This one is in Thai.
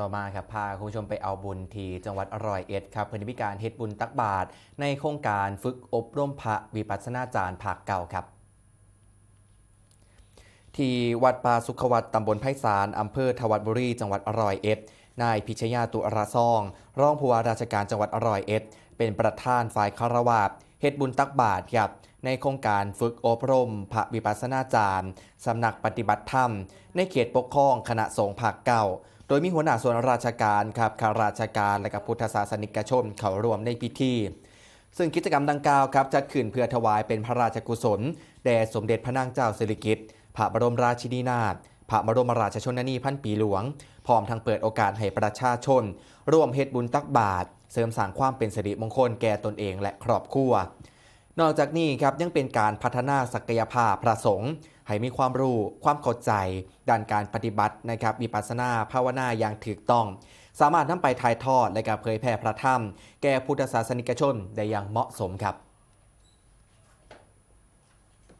ต่อมาครับพาคุณผู้ชมไปเอาบุญที่จังหวัดอร่อยเอ็ดครับเพื่อนพิการเฮ็ดบุญตักบาตรในโครงการฝึกอบรมพระวิปัสสนาจารย์ภาคเก่าครับ ที่วัดป่าสุขวัตตำบลไพศาลอำเภอทวัดบุรี จังหวัดอร่อยเอ็ดนายพิชยาตุราซอง รองผู้ว่าราชการจังหวัดอร่อยเอ็ด เป็นประธานฝ่ายคารวาสเฮ็ดบุญตักบาตรครับในโครงการฝึกอบรม พระวิปัสสนาจารย์สำนักปฏิบัติธรรม ในเขตปกครองคณะสงฆ์ภาคเก่า โดยมีหัวหน้าส่วนราชการครับข้าราชการและกับพุทธศาสนิกชนเขารวมในพิธี ซึ่งกิจกรรมดังกล่าวครับจัดขึ้นเพื่อถวายเป็นพระราชกุศล แด่สมเด็จพระนางเจ้าสิริกิติ์พระบรมราชินีนาถพระบรมราชชนนีพันปีหลวง พร้อมทั้งเปิดโอกาสให้ประชาชน ร่วมเฮ็ดบุญตักบาตรเสริมสร้างความเป็นสิริมงคลแก่ตนเองและครอบครัว นอกจากนี้ครับยังเป็นการพัฒนาศักยภาพพระสงฆ์ให้มีความรู้ความเข้าใจ ด้านการปฏิบัตินะครับวิปัสสนาภาวนาอย่างถูกต้อง สามารถนำไปถ่ายทอดและการเผยแผ่พระธรรม แก่พุทธศาสนิกชนได้อย่างเหมาะสมครับ